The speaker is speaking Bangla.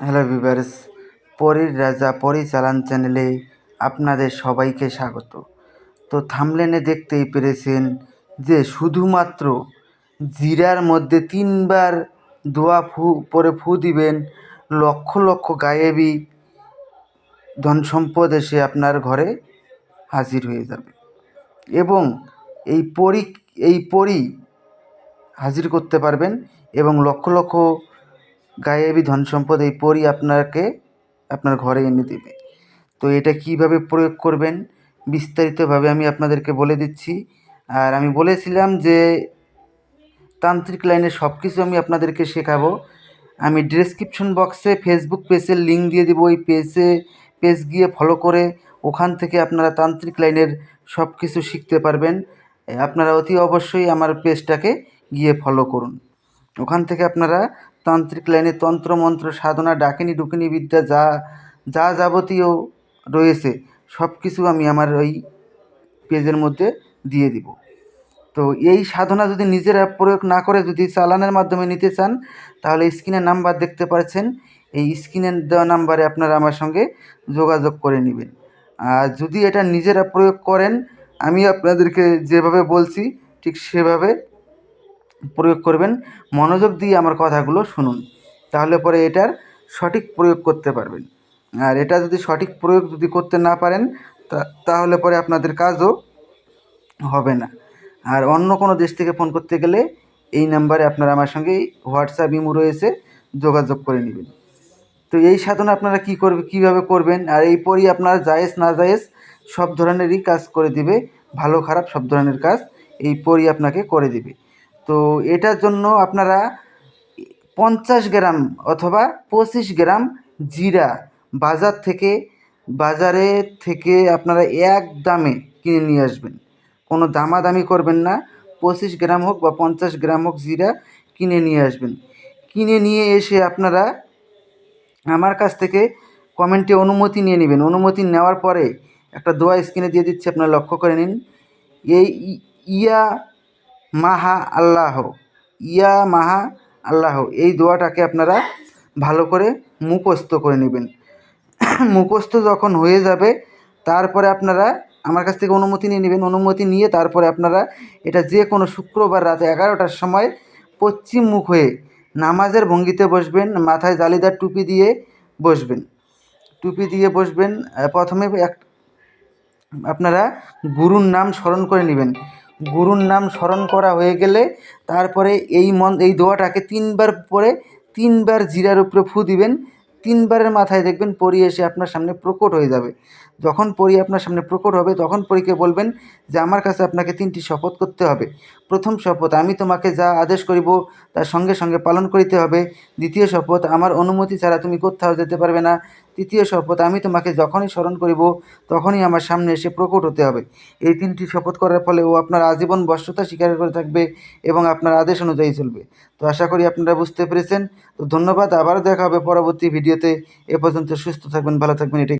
হ্যালো ভিভার্স পরীর রাজা পরিচালন চ্যানেলে আপনাদের সবাইকে স্বাগত। তো থামলেনে দেখতেই পেরেছেন যে শুধুমাত্র জিরার মধ্যে তিনবার দোয়া ফু, পরে ফু দিবেন লক্ষ লক্ষ গায়েবী ধন সম্পদ এসে আপনার ঘরে হাজির হয়ে যাবে। এবং এই পরি এই পরি হাজির করতে পারবেন এবং লক্ষ লক্ষ গায়েবী ধন সম্পদ এই পরই আপনাকে আপনার ঘরে এনে দেবে। তো এটা কীভাবে প্রয়োগ করবেন বিস্তারিতভাবে আমি আপনাদেরকে বলে দিচ্ছি। আর আমি বলেছিলাম যে তান্ত্রিক লাইনে সব কিছু আমি আপনাদেরকে শেখাবো। আমি ডেসক্রিপশন বক্সে ফেসবুক পেজের লিঙ্ক দিয়ে দেবো। ওই পেজে পেজ গিয়ে ফলো করে ওখান থেকে আপনারা তান্ত্রিক লাইনের সব কিছু শিখতে পারবেন। আপনারা অতি অবশ্যই আমার পেজটাকে গিয়ে ফলো করুন। ওখান থেকে আপনারা তান্ত্রিক লাইনে তন্ত্রমন্ত্র সাধনা, ডাকিনি, ডুকিনি বিদ্যা যা যা যাবতীয় রয়েছে সব কিছু আমি আমার ওই পেজের মধ্যে দিয়ে দিব। তো এই সাধনা যদি নিজেরা প্রয়োগ না করে যদি চালানের মাধ্যমে নিতে চান, তাহলে স্ক্রিনের নাম্বার দেখতে পাচ্ছেন। এই স্ক্রিনে দেওয়া নাম্বারে আপনারা আমার সঙ্গে যোগাযোগ করে নেবেন। আর যদি এটা নিজেরা প্রয়োগ করেন আমি আপনাদেরকে যেভাবে বলছি, ঠিক সেভাবে প্রয়োগ করবেন। মনোযোগ দিয়ে আমার কথাগুলো শুনুন। তাহলে পরে এটার সঠিক প্রয়োগ করতে পারবেন। আর এটা যদি সঠিক প্রয়োগ যদি করতে না পারেন তাহলে পরে আপনাদের কাজও হবে না। আর অন্য কোনো দেশ থেকে ফোন করতে গেলে এই নাম্বারে আপনারা আমার সঙ্গে হোয়াটসঅ্যাপ, ইমো রয়েছে, যোগাযোগ করে নেবেন। তো এই সাধনা আপনারা কী করবে, কীভাবে করবেন, আর এই পরই আপনারা জায়েজ, না জায়েজ, সব ধরনেরই কাজ করে দিবে। ভালো, খারাপ সব ধরনের কাজ এই পরই আপনাকে করে দিবে। তো এটার জন্য আপনারা পঞ্চাশ গ্রাম অথবা পঁচিশ গ্রাম জিরা বাজার থেকে, বাজারে থেকে আপনারা এক দামে কিনে নিয়ে আসবেন। কোনো দামাদামি করবেন না। পঁচিশ গ্রাম হোক বা পঞ্চাশ গ্রাম হোক জিরা কিনে নিয়ে আসবেন। কিনে নিয়ে এসে আপনারা আমার কাছ থেকে কমেন্টে অনুমতি নিয়ে নেবেন। অনুমতি নেওয়ার পরে একটা দোয়া স্ক্রিনে দিয়ে দিচ্ছি, আপনারা লক্ষ্য করে নিন। এই ইয়া মাহা আল্লাহ। ইয়া মাহা আল্লাহ। এই দোয়াটাকে আপনারা ভালো করে মুখস্থ করে নেবেন। মুখস্থ যখন হয়ে যাবে, তারপরে আপনারা আমার কাছ থেকে অনুমতি নিয়ে নেবেন। অনুমতি নিয়ে তারপরে আপনারা এটা যে কোনো শুক্রবার রাত এগারোটার সময় পশ্চিম মুখ হয়ে নামাজের ভঙ্গিতে বসবেন, মাথায় জালিদার টুপি দিয়ে বসবেন। টুপি দিয়ে বসবেন। প্রথমে এক আপনারা গুরুর নাম স্মরণ করে নেবেন। গুরুর নাম স্মরণ করা হয়ে গেলে তারপরে এই মন, এই দোয়াটাকে তিনবার পরে তিনবার জিরার উপরে ফু দিবেন, তিনবারের মাথায় দেখবেন পরি এসে আপনার সামনে প্রকট হয়ে যাবে। যখন পরি আপনার সামনে প্রকট হবে, তখন পরীকে বলবেন যে, আমার কাছে আপনাকে তিনটি শপথ করতে হবে। প্রথম শপথ। আমি তোমাকে যা আদেশ করিব, তার সঙ্গে সঙ্গে পালন করিতে হবে। দ্বিতীয় শপথ, আমার অনুমতি ছাড়া তুমি কোথাও যেতে পারবে না। তৃতীয় শপথ, আমি তোমাকে যখনই স্মরণ করিব, তখনই আমার সামনে এসে প্রকট হতে হবে। এই তিনটি শপথ করার ফলে ও আপনার আজীবন বশ্যতা স্বীকার করে থাকবে এবং আপনার আদেশ অনুযায়ী চলবে। তো আশা করি আপনারা বুঝতে পেরেছেন। তো ধন্যবাদ, আবারও দেখা হবে পরবর্তী ভিডিওতে। এ পর্যন্ত সুস্থ থাকবেন, ভালো থাকবেন, এটাই